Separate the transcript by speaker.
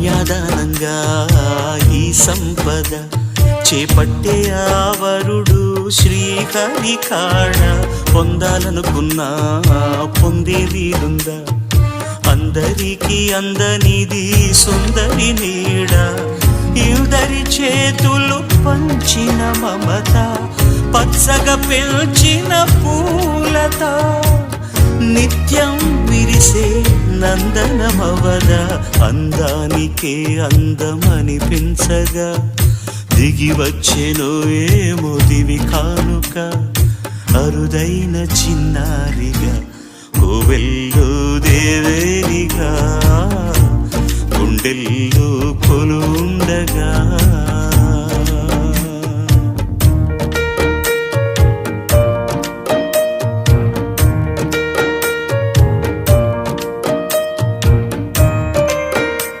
Speaker 1: కన్యాదానంగా ఈ సంపద చేపట్టే ఆవరుడు శ్రీహరి కాణ పొందాలనుకున్నా పొందే వీలుందా? అందరికీ అందనిది సుందరి నీడ ఇద్దరి చేతులు పంచిన మమత పచ్చగా పిలిచిన పూలత. నిత్యం నందనమవద అందానికే అందమనిపించగా. దిగి వచ్చెను ఏమో దివి కానుక అరుదైన చిన్నారిగా కోవెల్లో దేవేరిగా గుండెల్లో కొలుండగా